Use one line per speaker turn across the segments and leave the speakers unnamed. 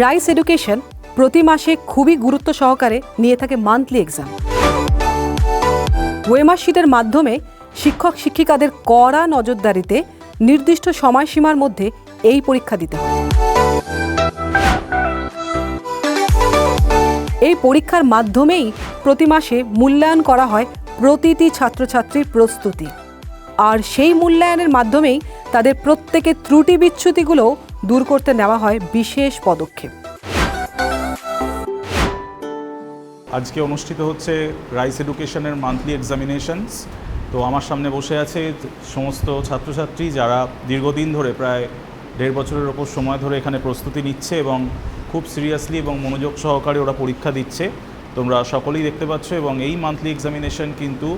Rice education প্রতি মাসে খুবই গুরুত্ব সহকারে নিয়ে থাকে মান্থলি এক্সাম। ওয়েমার শিটের মাধ্যমে শিক্ষক শিক্ষিকাদের কড়া নজরদারিতে নির্দিষ্ট সময়সীমার মধ্যে এই পরীক্ষা দিতে হয়। এই পরীক্ষার মাধ্যমেই প্রতি মাসে মূল্যায়ন করা হয় প্রতিটি ছাত্রছাত্রীর প্রস্তুতি। আর সেই মূল্যায়নের মাধ্যমেই তাদের প্রত্যেকের ত্রুটি বিচ্যুতিগুলো দূর করতে নেওয়া হয় বিশেষ পদক্ষেপ।
আজকে অনুষ্ঠিত হচ্ছে রাইস এডুকেশনের মান্থলি এক্সামিনেশনস। তো আমার সামনে বসে আছে সমস্ত ছাত্রছাত্রী যারা দীর্ঘদিন ধরে প্রায় দেড় বছরের ওপর সময় ধরে এখানে প্রস্তুতি নিচ্ছে এবং খুব সিরিয়াসলি এবং মনোযোগ সহকারে ওরা পরীক্ষা দিচ্ছে। তোমরা সকলেই দেখতে পাচ্ছ এবং এই মান্থলি এক্সামিনেশন কিন্তু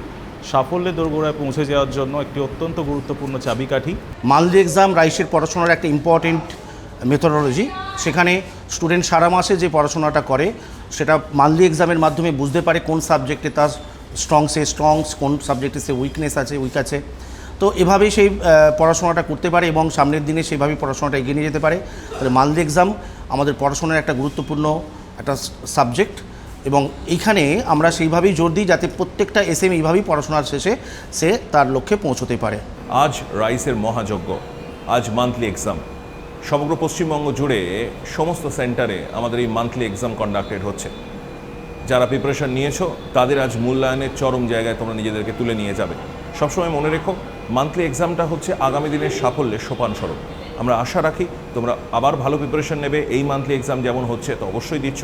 সাফল্যের দোরগোড়ায় পৌঁছে যাওয়ার জন্য একটি অত্যন্ত গুরুত্বপূর্ণ চাবিকাঠি।
মান্থলি এক্সাম রাইসের পড়াশোনার একটা ইম্পর্টেন্ট মেথোডোলজি সেখানে স্টুডেন্ট সারা মাসে যে পড়াশোনাটা করে, সেটা মান্থলি এক্সামের মাধ্যমে বুঝতে পারে কোন সাবজেক্টে তার স্ট্রং সে স্ট্রং কোন সাবজেক্টে সে উইকনেস আছে উইক আছে। তো এভাবেই সেই পড়াশোনাটা করতে পারে এবং সামনের দিনে সেভাবেই পড়াশোনাটা এগিয়ে নিয়ে যেতে পারে। তাহলে মান্থলি এক্সাম আমাদের পড়াশোনার একটা গুরুত্বপূর্ণ একটা সাবজেক্ট এবং এইখানে আমরা সেইভাবেই জোর দিই যাতে প্রত্যেকটা এস এম এইভাবেই পড়াশোনার শেষে সে তার লক্ষ্যে পৌঁছতে পারে।
আজ রাইসের মহাযজ্ঞ, আজ মান্থলি এক্সাম সমগ্র পশ্চিমবঙ্গ জুড়ে সমস্ত সেন্টারে আমাদের এই মান্থলি এক্সাম কন্ডাক্টেড হচ্ছে। যারা প্রিপারেশন নিয়েছো, তাদের আজ মূল্যায়নের চরম জায়গায় তোমরা নিজেদেরকে তুলে নিয়ে যাবে। সবসময় মনে রেখো মান্থলি এক্সামটা হচ্ছে আগামী দিনের সাফল্যের সোপান স্বরূপ আমরা আশা রাখি তোমরা আবার ভালো প্রিপারেশন নেবে। এই মান্থলি এক্সাম যেমন হচ্ছে, তো অবশ্যই দিচ্ছ।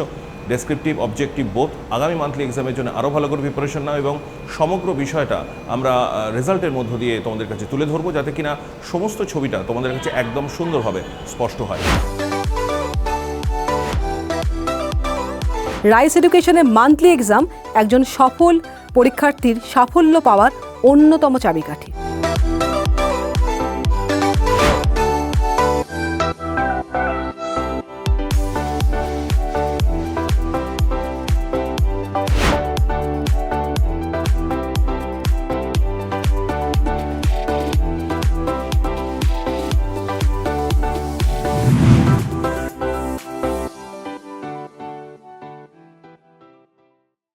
ডেসক্রিপটিভ অবজেক্টিভ বোধ আগামী মান্থলি এক্সামের জন্য আরও ভালো করে প্রিপারেশন নাও এবং সমগ্র বিষয়টা আমরা রেজাল্টের মধ্য দিয়ে তোমাদের কাছে তুলে ধরবো যাতে কিনা সমস্ত ছবিটা তোমাদের কাছে একদম সুন্দরভাবে স্পষ্ট হয়।
রাইস এডুকেশনের মান্থলি এক্সাম একজন সফল পরীক্ষার্থীর সাফল্য পাওয়ার অন্যতম চাবিকাঠি।